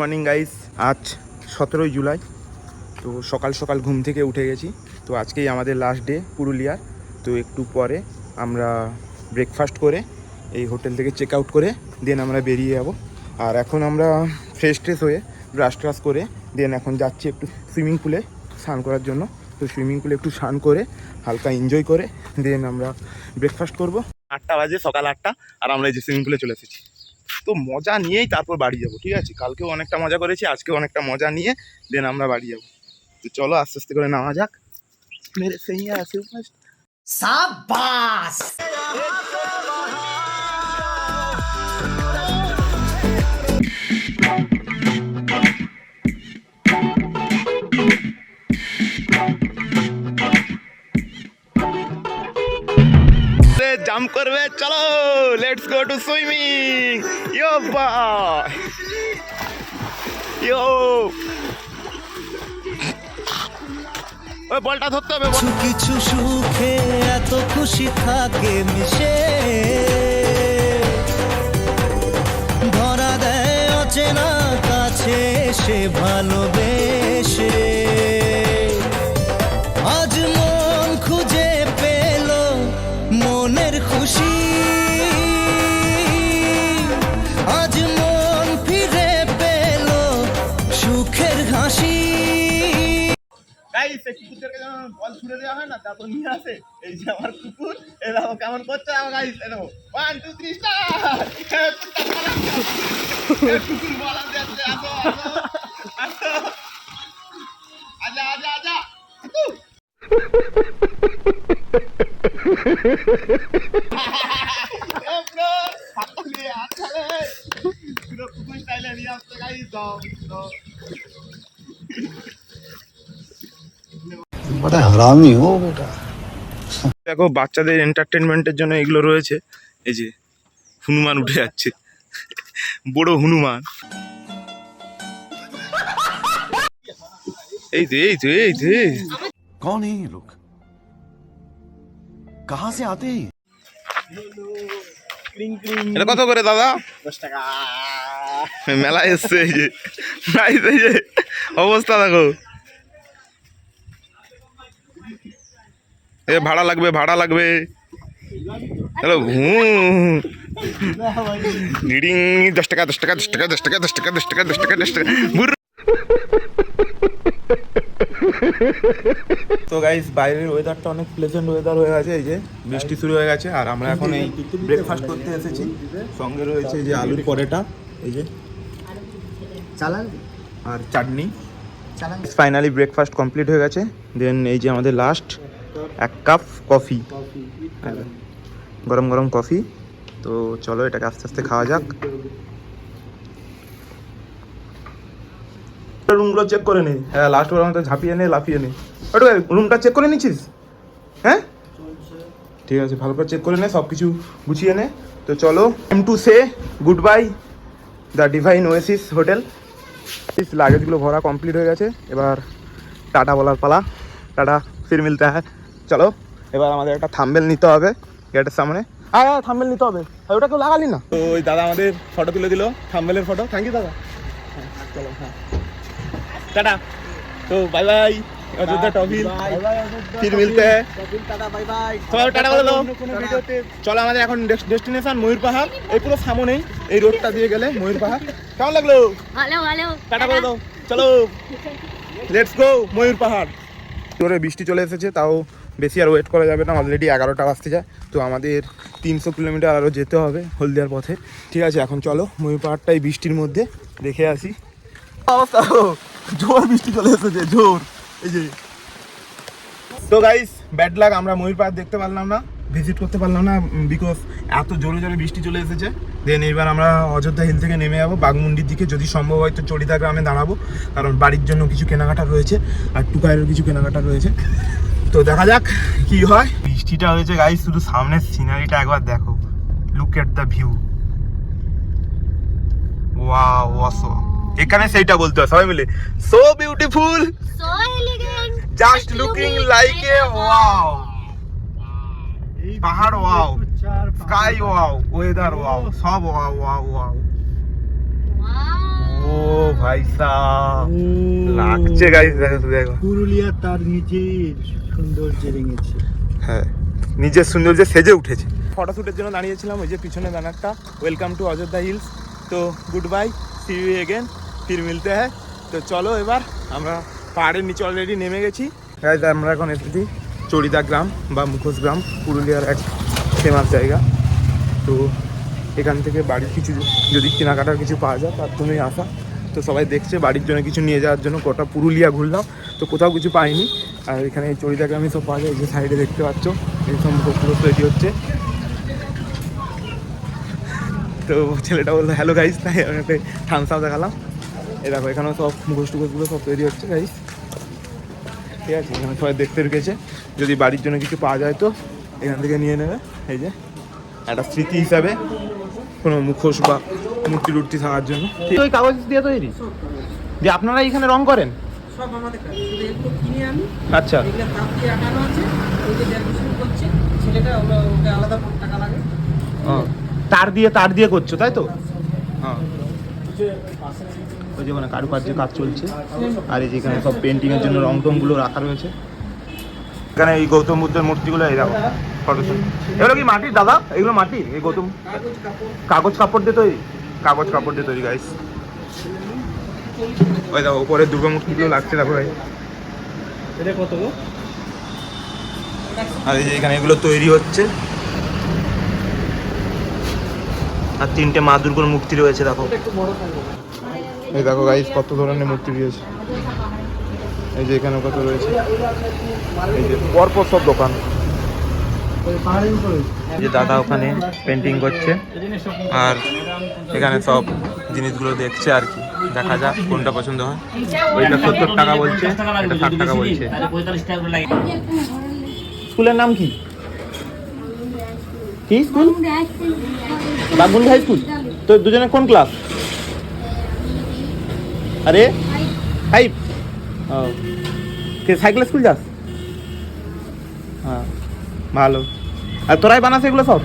Morning guys আজ সতেরোই জুলাই, তো সকাল সকাল ঘুম থেকে উঠে গেছি। তো আজকেই আমাদের লাস্ট ডে পুরুলিয়ার। তো একটু পরে আমরা ব্রেকফাস্ট করে এই হোটেল থেকে চেক আউট করে দেন আমরা বেরিয়ে যাব। আর এখন আমরা ফ্রেশ ট্রেশ হয়ে ব্রাশ ট্রাশ করে দেন এখন যাচ্ছি একটু সুইমিং পুলে স্নান করার জন্য। তো সুইমিং পুলে একটু স্নান করে, হালকা এনজয় করে দেন আমরা ব্রেকফাস্ট করব। আটটা বাজে, সকাল আটটা, আর আমরা এই যে সুইমিং পুলে চলে এসেছি। তো মজা নিয়েই তারপর বাড়ি যাব, ঠিক আছে? কালকেও অনেকটা মজা করেছি, আজকেও অনেকটা মজা নিয়ে দেন আমরা বাড়ি যাব। তো চলো আস্তে আস্তে করে নামা যাক। মেরে সেই সাবাস জাম্প করবে, চলো let's go to swimming yo bye yo ওই বলটা ধরতে হবে। কিছু কিছু সুখে এত খুশি থাকে মিশে। ধরা দেয় অচেনা কাছে সে ভালোবেসে। আজ মন খুশি। আজ মন ফিরে পেল সুখের হাসি। গাইস কুকুরদেরকে যখন বল ছুড়ে দেওয়া না, তারপর নিয়ে আসে। এই যে আমার কুকুর কেমন করছে আমার দেখো বাচ্চাদের এন্টারটেনমেন্টের জন্য এগুলো রয়েছে। এই যে হনুমান উঠে যাচ্ছে। বড় হনুমান। এই তো এই তো এই তো কনে লোক? कौन है ये लोग कहाँ से आते हैं ये? এটা কত করে দাদা মেলা এসছে এই যে Guys, এই যে অবস্থা দেখো এ ভাড়া লাগবে ভাড়া লাগবে হ্যালো হুম ডিডিং দশ টাকা দশ টাকা দশ টাকা দশ টাকা দশ টাকা দশ টাকা দশ টাকা দশ টাকা বুর তো গাইস বাইরের ওয়েদারটা অনেক প্লেজেন্ট ওয়েদার হয়ে গেছে এই যে বৃষ্টি শুরু হয়ে গেছে। আর আমরা এখন এই ব্রেকফাস্ট করতে এসেছি। সঙ্গে রয়েছে এই যে আলুর পরোটা এই যে চালান। আর চাটনি। ফাইনালি ব্রেকফাস্ট কমপ্লিট হয়ে গেছে। দেন এই যে আমাদের লাস্ট এক কাপ কফি গরম গরম কফি তো চলো এটাকে আস্তে আস্তে খাওয়া যাক। রুমগুলো চেক করে নি। হ্যাঁ লাস্ট বার আমাদের ঝাঁপিয়ে নে লাফিয়ে নে। ওটা রুমটা চেক করে নিচ্ছিস? হ্যাঁ? ঠিক আছে ভালো করে চেক করে নে সব কিছু গুছিয়ে নে। তো চলো M to say goodbye the divine oasis hotel লাগেজগুলো ভরা কমপ্লিট হয়ে গেছে। এবার টাটা বলার পালা। টাটা ফির মিলতে হ্যাঁ। চলো এবার আমাদের একটা থাম্বেল নিতে হবে গেটের সামনে। হ্যাঁ হ্যাঁ থাম্বেল নিতে হবে। আর ওটা কেউ লাগালি না? তো ওই দাদা আমাদের ফটো তুলে দিল থাম্বেলের ফটো থ্যাংক ইউ দাদা। হ্যাঁ, চলো হ্যাঁ। টাটা। তো বাই বাই অযোধ্যা টপিল ফির মিলতে। হ্যাঁ সবাই টাটা বলে দাও। চলো আমাদের এখন ডেস্টিনেশন ময়ূর পাহাড়। এই পুরো সামনেই এই রোডটা দিয়ে গেলে ময়ূর পাহাড়। কেমন লাগল? ভালো ভালো। টাটা দাও। চলো। লেটস গো ময়ূর পাহাড়। জোরে বৃষ্টি চলে এসেছে তাও বেশি আর ওয়েট করা যাবে না। অলরেডি এগারোটা বাজতে যায়। তো আমাদের তিনশো কিলোমিটার আরও যেতে হবে হলদিয়ার পথে। ঠিক আছে এখন চলো ময়ূর পাহাড়টাই বৃষ্টির মধ্যে দেখে আসি। অবস্থা জোর বৃষ্টি চলে এসেছে, জোর। এই যে। তো গাইস ব্যাড লাগ আমরা ময়ূর পাহাড় দেখতে পারলাম না ভিজিট করতে পারলাম না বিকজ এত জোরে জোরে বৃষ্টি চলে এসেছে। দেন এবার আমরা অযোধ্যা হিল থেকে নেমে যাব বাগমুন্ডির দিকে। যদি সম্ভব হয় তো চড়িদা গ্রামে দাঁড়াবো, কারণ বাড়ির জন্য কিছু কেনাকাটা রয়েছে, আর টুকায়েরও কিছু কেনাকাটা রয়েছে। তো দেখা যাক কি হয়। বৃষ্টিটা হয়েছে গাইস শুধু সামনের সিনারিটা একবার দেখো। Look at the view wow অসো এখানে সেইটা বলতে হয় সবাই মিলে। So beautiful just looking like a wow পাহাড় wow sky wow weather wow সব ওয়াও ওয়াও ওয়াও ও ভাই সাহ লাগছে গাইস দেখো দেখো। পুরুলিয়া তার নিজের সৌন্দর্য রেঙেছে হ্যাঁ নিজের সৌন্দর্যে সেজে উঠেছে। ফটোশ্যুটের জন্য দাঁড়িয়েছিলাম ওই যে পিছনে ব্যানারটা। ওয়েলকাম টু অযোধ্যা হিলস তো goodbye see you again ফির মিলতে হ্যাঁ। তো চলো এবার, আমরা পাহাড়ের নিচে অলরেডি নেমে গেছি। আমরা এখন এসেছি চড়িদা গ্রাম বা মুখোশ গ্রাম, পুরুলিয়ার এক ফেমাস জায়গা। তো এখান থেকে বাড়ির কিছু, যদি কেনাকাটার কিছু পাওয়া যায়, তার জন্যই আসা। তো সবাই দেখছে, বাড়ির জন্য কিছু নিয়ে যাওয়ার জন্য গোটা পুরুলিয়া ঘুরলাম। তো কোথাও কিছু পাইনি। আর এখানে চড়িদা গ্রামে সব পাওয়া যায়, এই যে সাইডে দেখতে পাচ্ছ, এই সব মুখোশগুলো তৈরি হচ্ছে। তো ছেলেটা বলল হ্যালো গাইস তাই আমি একটা থামস আপ দেখালাম। এই দেখো এখানেও সব মুখোশ টুখোশগুলো সব তৈরি হচ্ছে গাইস ঠিক আছে এখানে সবাই দেখতে ঢুকেছে। যদি বাড়ির জন্য কিছু পাওয়া যায় তো এখান থেকে নিয়ে নেবে। এই যে একটা স্মৃতি হিসাবে কোনো মুখোশ বা মূর্তি টুর্তি থাকার জন্য। ওই কাগজ দিয়ে তৈরি? যে আপনারা এখানে রং করেন? সব আমাদের কাজ। শুধু এগুলো কিনে আনি। আচ্ছা। এগুলো তাপ দিয়ে আটানো আছে। ওই যে দেড় করছে ছেলেটা ওগুলো আলাদা টাকা লাগে। ও, তার দিয়ে তার দিয়ে করছ তাই তো? হ্যাঁ। ওই যে ওখানে কারুকার্যের কাজ চলছে। আর এই যেখানে সব পেন্টিং এর জন্য রং টংগুলো রাখা রয়েছে। এখানে এই গৌতম বুদ্ধের মূর্তিগুলো এই দেখো ফটো এগুলো কি মাটির দাদা? এগুলো মাটির এই গৌতম? কাগজ কাপড় কাগজ কাপড় দিয়ে তৈরি? কাগজ কাপড় দিয়ে তৈরি গাইস ওই দেখো উপরে দুর্গা মূর্তিগুলো লাগছে দেখো ভাই। এটা কত গো? আর এই যে এখানে এগুলো তৈরি হচ্ছে। আর তিনটে মা দুর্গার মূর্তি রয়েছে দেখো। এই দেখো গাইস কত ধরনের মূর্তি রয়েছে। এই যে এখানে কত রয়েছে। এই যে পরপর সব দোকান। এই যে দাদা ওখানে পেন্টিং করছে আর এখানে সব জিনিসগুলো দেখছে আর কি। দেখা যাক কোনটা পছন্দ হয়। ওইটা সত্তর টাকা বলছে এটা ষাট টাকা বলছে। স্কুলের নাম কি? কি স্কুল? বাগুন্ডি high school. তো দুজনে কোন ক্লাস? আরে ফাইভ ও। কে সাইকেল স্কুল যাস? হ্যাঁ ভালো। আর তোরাই বানাস এগুলো সব?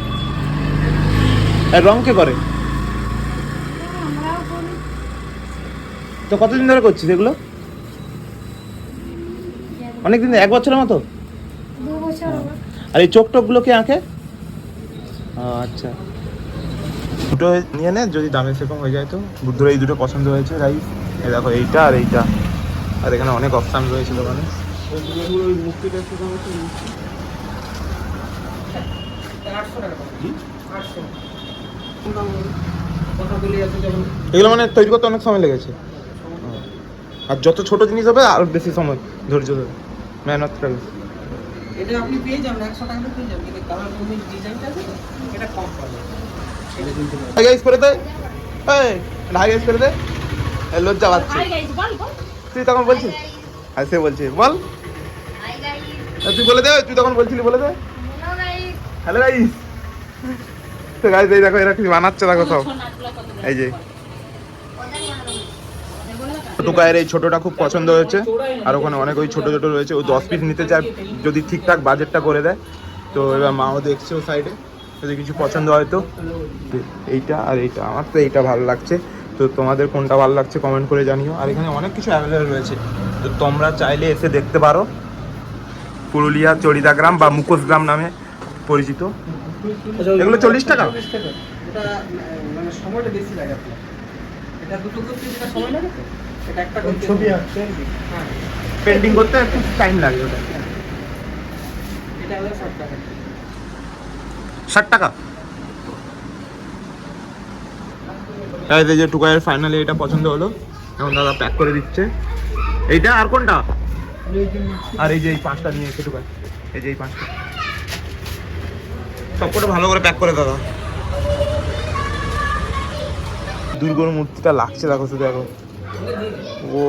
আর রং কে করে? তো কতদিন ধরে করছিস এগুলো? অনেকদিন এক বছরের মতো? আর এই চোখ টোকগুলো কে আঁকে? আচ্ছা। দুটো নিয়ে নে, যদি দামে সেরকম হয়ে যায় তো। বুদ্ধর এই দুটো পছন্দ হয়েছে রাই এই দেখো, এইটা আর এইটা। আর এখানে অনেক অপশান রয়েছে দোকানে। এগুলো মানে তৈরি করতে অনেক সময় লেগেছে। আর যত ছোট জিনিস হবে, আর বেশি সময় ধৈর্য ধরে মেহনত বেশি এটা আপনি পেয়ে যাবেন একশো টাকাতে পেয়ে যাবেন। কিন্তু কালার রঙিন ডিজাইনটা আছে এটা কম পাবেন। হাই গাইস করে দে। এই হাই গাইস করে দে। লজ্জা পাচ্ছে। তুই তখন বলছিস? আর সে বলছে। বল. আর তুই বলে দে তুই তখন বলছিলি বলে দে. হ্যালো গাইস তো গাইস এই দেখো এরা কি বানাচ্ছে দেখো সব। এই যে। টুকায়ের এই ছোটটা খুব পছন্দ হয়েছে। আর ওখানে অনেক ওই ছোট ছোট রয়েছে। ও দশ পিস নিতে চায়, যদি ঠিকঠাক বাজেটটা করে দেয়। তো এবার মাও দেখছে ও সাইডে যদি কিছু পছন্দ হয় তো। এইটা আর এইটা, আমার তো এইটা ভালো লাগছে। তো তোমাদের কোনটা ভালো লাগছে কমেন্ট করে জানিও। আর এখানে অনেক কিছু অ্যাভেলেবেল রয়েছে। তো তোমরা চাইলে এসে দেখতে পারো। পুরুলিয়া চড়িদা গ্রাম বা মুখোশ গ্রাম নামে পরিচিত। এগুলো চল্লিশ টাকা? মানে সময়টা বেশি লাগে এটা দুটো করতে সময় লাগে এটা একটা ছবি কি। হ্যাঁ। পেন্টিং করতে একটু টাইম লাগে ওটা। এটা হলো ষাট টাকা। ষাট টাকা? এই যে- টুকাইয়ের ফাইনালি এটা পছন্দ হলো। এখন দাদা প্যাক করে দিচ্ছে। এইটা আর কোনটা? আর এই যে এই পাঁচটা নিয়ে এসে টুকাই এই যে এই পাঁচটা। সবকটা ভালো করে প্যাক করে দাদা। দুর্গর মূর্তিটা লাগছে দেখো শুধু দেখো ও।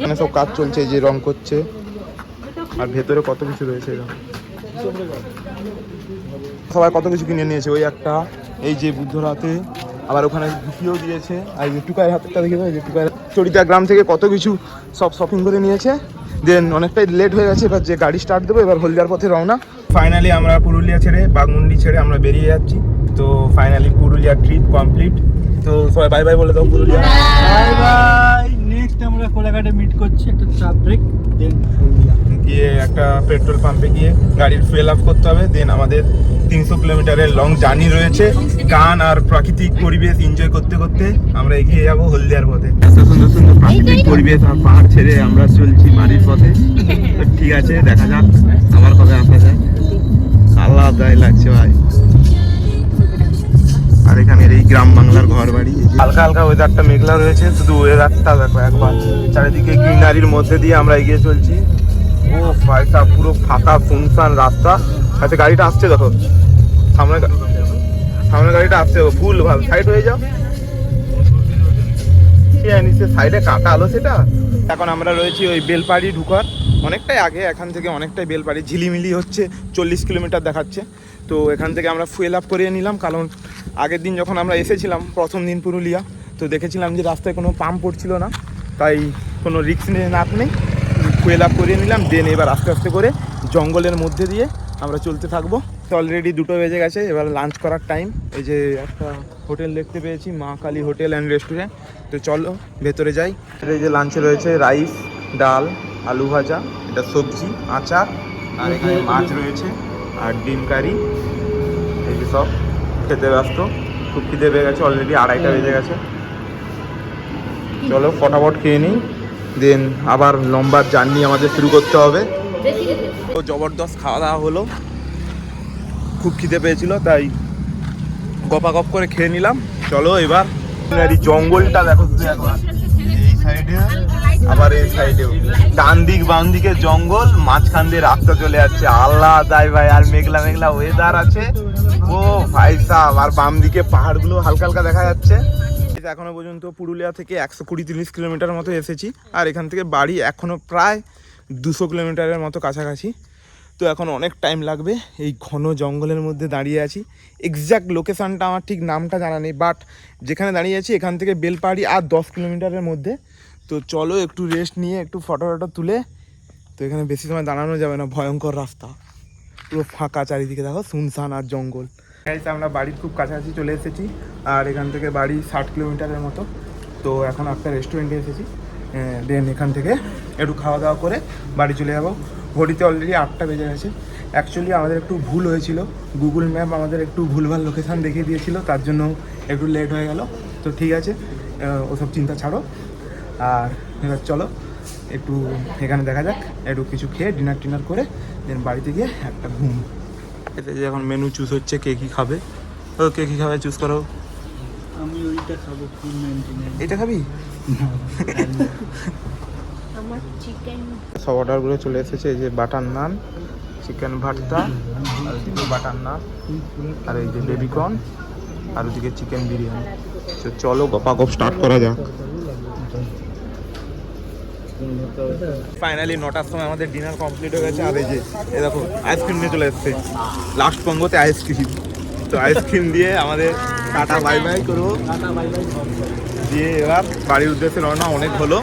এখানে সব কাজ চলছে যে রং করছে। আর ভেতরে কত কিছু রয়েছে সবাই কত কিছু কিনে নিয়েছে, ওই একটা, এই যে বুদ্ধর হাতে আবার ওখানে ধুতিও দিয়েছে, আর যে টুকাইয়ের হাতেরটা দেখে যে টুকাইয়ের চরিতা গ্রাম থেকে কত কিছু সব শপিং করে নিয়েছে। দেন অনেকটাই লেট হয়ে গেছে, এবার যে গাড়ি স্টার্ট দেবো, এবার হলদিয়ার পথে রওনা। ফাইনালি আমরা পুরুলিয়া ছেড়ে বাগমুন্ডি ছেড়ে আমরা বেরিয়ে যাচ্ছি। তো ফাইনালি পুরুলিয়া ট্রিপ কমপ্লিট তো সবাই বাই বাই বলে দাও পুরুলিয়া বাই বাই নেক্সট আমরা কোলাঘাটে মিট করছি একটা চা ব্রেক দেন গিয়ে একটা পেট্রোল পাম্পে গিয়ে গাড়ির ফুয়েল আপ করতে হবে দেন আমাদের তিনশো কিলোমিটারের লং জার্নি রয়েছে গান আর প্রাকৃতিক পরিবেশ এনজয় করতে করতে আমরা এগিয়ে যাব হলদিয়ার পথে। এত সুন্দর সুন্দর প্রাকৃতিক পরিবেশ আর পাহাড় ছেড়ে আমরা চলছি বাড়ির পথে। তো ঠিক আছে দেখা যাক আমার কবে আসা যায় আল্লাহ লাগছে ভাই। আর এখানের এই গ্রাম বাংলার ঘর বাড়ি হালকা হালকা ওয়েদারটা মেঘলা রয়েছে, শুধু ওয়েদারটা দেখো একবার। চারিদিকে গ্রিনারির মধ্যে দিয়ে আমরা এগিয়ে চলছি। ও ভাইটা পুরো ফাঁকা, শুনশান রাস্তা। আচ্ছা গাড়িটা আসছে, দেখো। সামনে সামনে গাড়িটা আসছে ফুল ভালো সাইড হয়ে যাও। জানি সাইডে কাটা আলো সেটা। এখন আমরা রয়েছি ওই বেলপাড়ি ঢুকার। অনেকটাই আগে, এখান থেকে অনেকটাই বেলপাড়ি। ঝিলিমিলি হচ্ছে, চল্লিশ কিলোমিটার দেখাচ্ছে। তো এখান থেকে আমরা ফুয়েল আপ করিয়ে নিলাম, কারণ আগের দিন যখন আমরা এসেছিলাম, প্রথম দিন পুরুলিয়া, তো দেখেছিলাম যে রাস্তায় কোনো পাম্প পড়ছিল না, তাই কোনো রিস্ক নিয়ে না নেই ফুয়েল আপ করিয়ে নিলাম দেন এবার আস্তে আস্তে করে জঙ্গলের মধ্যে দিয়ে আমরা চলতে থাকব। অলরেডি দুটো বেজে গেছে, এবার লাঞ্চ করার টাইম এই যে একটা হোটেল দেখতে পেয়েছি, মা কালী হোটেল অ্যান্ড রেস্টুরেন্ট তো চলো, ভেতরে যাই। এই যে লাঞ্চে রয়েছে রাইস ডাল, আলু ভাজা, এটা সবজি, আচার, আর এখানে মাছ রয়েছে, আর ডিম কারি, এই যে সব। খেতে ব্যস্ত খুব খিদে পেয়ে গেছে অলরেডি আড়াইটা বেজে গেছে। চলো, ফটাফট খেয়ে নিই দেন আবার লম্বা জার্নি আমাদের শুরু করতে হবে। তো জবরদস্ত খাওয়া দাওয়া হলো। খুব খিদে পেয়েছিল, তাই গপা গপ করে খেয়ে নিলাম। চলো এবার। জঙ্গলটা দেখো এই সাইডে আবার এই সাইডেও ডান দিক, বাম দিকে জঙ্গল, মাঝখান দিয়ে রাস্তা চলে যাচ্ছে। আল্লাহ দাই ভাই, আর মেঘলা মেঘলা ওয়েদার আছে। ও ভাই সাহ আর বাম দিকে পাহাড়গুলো হালকা হালকা দেখা যাচ্ছে। এখনও পর্যন্ত পুরুলিয়া থেকে একশো কুড়ি, তিরিশ কিলোমিটার মতো এসেছি। আর এখান থেকে বাড়ি এখনও প্রায় দুশো কিলোমিটারের মতো কাছাকাছি। তো এখন অনেক টাইম লাগবে এই ঘন জঙ্গলের মধ্যে দাঁড়িয়ে আছি। এক্স্যাক্ট লোকেশানটা আমার ঠিক নামটা জানা নেই বাট যেখানে দাঁড়িয়ে আছি, এখান থেকে বেলপাহাড়ি আর দশ কিলোমিটারের মধ্যে। তো চলো একটু রেস্ট নিয়ে, একটু ফটো টটো তুলে। তো এখানে বেশি সময় দাঁড়ানো যাবে না, ভয়ঙ্কর রাস্তা। পুরো ফাঁকা চারিদিকে দেখো, শুনশান আর জঙ্গল। আমরা বাড়ির খুব কাছাকাছি চলে এসেছি, আর এখান থেকে বাড়ি ষাট কিলোমিটারের মতো। তো এখন একটা রেস্টুরেন্টে এসেছি দেন এখান থেকে একটু খাওয়া দাওয়া করে বাড়ি চলে যাব। ঘড়িতে অলরেডি আটটা বেজে গেছে। অ্যাকচুয়ালি আমাদের একটু ভুল হয়েছিল। গুগল ম্যাপ আমাদের একটু ভুলভাল লোকেশান দেখিয়ে দিয়েছিল, তার জন্য একটু লেট হয়ে গেল। তো ঠিক আছে ওসব চিন্তা ছাড়ো। আর এবার চলো একটু এখানে দেখা যাক একটু কিছু খেয়ে ডিনার টিনার করে দেন বাড়িতে গিয়ে একটা ঘুম। এতে যে এখন মেনু চুজ হচ্ছে কে কী খাবে? ও কে কী খাবে চুজ করো। আমি ওইটা খাব এটা খাবি? আমার চিকেন সব অর্ডারগুলো চলে এসেছে এই যে বাটার নান চিকেন ভর্তা আর ওইদিকে বাটার নান আর এই যে বেবিকর্ন আর ওইদিকে চিকেন বিরিয়ানি। তো চলো গপাগপ স্টার্ট করা যাক। ফাইনালি নটার সময় আমাদের ডিনার কমপ্লিট হয়ে গেছে। আর এই যে, এই দেখো আইসক্রিম নিয়ে চলে এসছে। লাস্ট পঙ্গতে আইসক্রিম তো আইসক্রিম দিয়ে আমাদের টাটা বাই বাই করব। দিয়ে এবার বাড়ির উদ্দেশ্যে রওনা অনেক হলো।